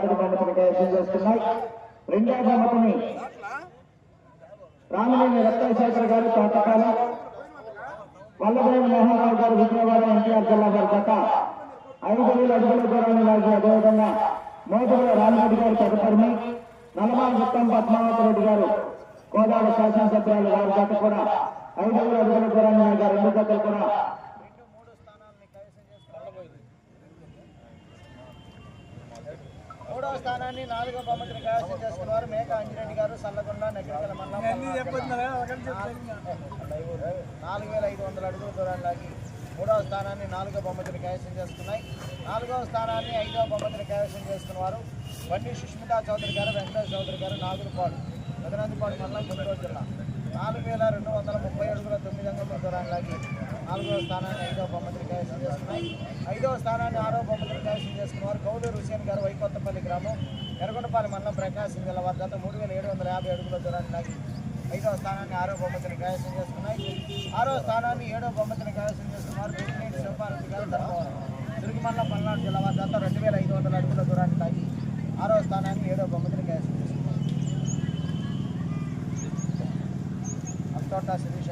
కైవసం చేస్తున్నాయి. రెండవ బహుమతిని రామినేని రత్నశేఖర్ గారు పాతకాలం వల్లభనేని మోహన్ రావు గారు విజయవాడ ఎన్టీఆర్ జిల్లా వారి జత ఐదు వేల అడుగుల దూరాన్ని లాగి అదేవిధంగా మోదూరు రామిరెడ్డి గారు తదుపరిని నల్లమాల ఉత్తమ్ పద్మావతి రెడ్డి గారు కోదాడ శాసనసభ్యులు వారి జత కూడా ఐదు వేల అడుగుల దూరాన్ని లాగా రెండు జతలు కూడా మూడవ స్థానాన్ని నాలుగో బహుమతిని కైవసం చేసుకున్న వారు మేక అంజిరెడ్డి గారు సల్లగొండ నాలుగు వేల ఐదు వందల అడుగుల దూరాన్ని లాగి మూడవ స్థానాన్ని నాలుగో బహుమతిని కైవసం చేసుకున్నాయి నాలుగవ స్థానాన్ని ఐదవ బహుమతిని కైవసం చేసుకున్న వారు బండి సుష్మితా చౌదరి గారు వెంకటేష్ చౌదరి గారు నాగులపాడు పెదనందిపాడు మండలం గుంటూరు జిల్లా. నాలుగు వేల రెండు వందల ముప్పై అడుగుల తొమ్మిది అంగుల దూరాన్ని లాగి నాలుగవ స్థానాన్ని ఐదవ బొమ్మతిని కైవసం చేసుకున్నాయి. ఐదవ స్థానాన్ని ఆరో బొమ్మతిని కైవసం చేసుకున్నారు కౌలూరు హుసేన్ గారు వైకొత్తపల్లి గ్రామం ఎర్రగొండపాలెం మండలం ప్రకాశం జిల్లా వారి గత మూడు వేల ఏడు వందల యాభై అడుగుల దూరాన్ని లాగి ఐదవ స్థానాన్ని ఆరో బహుమతిని కైవసం చేసుకున్నాయి. ఆరో స్థానాన్ని ఏడో బహుమతిని కైవసం చేసుకున్నారు పెద్దినేని శివపార్వతి గారు ధర్మవరం తిరుగుమల్ల పల్నాడు జిల్లా వారి గత రెండు వేల ఐదు వందల అడుగుల దూరాన్ని లాగి ఆరో స్థానాన్ని ఏడో బహుమతిని కైవసం చేసుకున్నారు. అప్తోట శిరీష